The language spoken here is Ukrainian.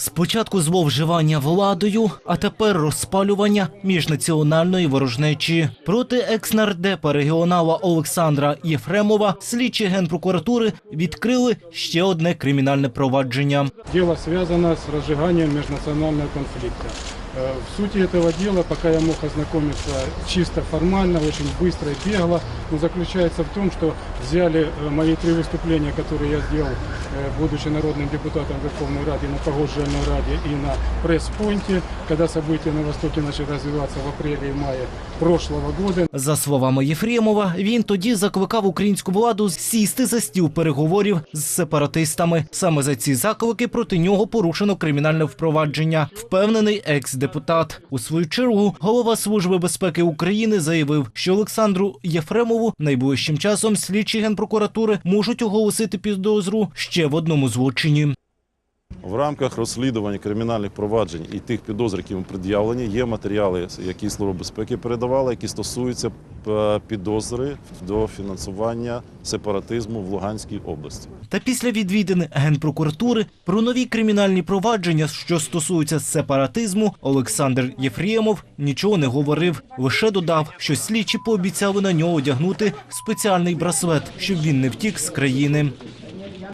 Спочатку зловживання владою, а тепер розпалювання міжнаціональної ворожнечі. Проти екснардепа регіонала Олександра Єфремова слідчі генпрокуратури відкрили ще одне кримінальне провадження. Діло зв'язане з розжиганням міжнаціонального конфликта. Э, В сути этого дела, пока я мог ознакомиться чисто формально, очень быстро и бегло, но заключается в том, что взяли э, мои три выступления, которые я сделал, э, будучи народным депутатом Верховной Рады, на Погодженной Раде и на пресс-пойнте, когда события на Востоке начали развиваться в апреле и мае прошлого года. За словами Єфремова, він тоді закликав українську владу сісти за стіл переговорів з сепаратистами. Саме за ці заклики проти нього порушено кримінальне впровадження. Впевнений екс-депутат. У свою чергу голова служби безпеки України заявив, що Олександру Єфремову найближчим часом слідчі генпрокуратури можуть оголосити підозру ще в одному злочині. В рамках розслідування кримінальних проваджень і тих підозр, які йому пред'явлені, є матеріали, які Служба безпеки передавала, які стосуються е, підозри до фінансування сепаратизму в Луганській області. Та після відвідин генпрокуратури про нові кримінальні провадження, що стосуються сепаратизму, Олександр Єфремов нічого не говорив. Лише додав, що слідчі пообіцяли на нього одягнути спеціальний браслет, щоб він не втік з країни.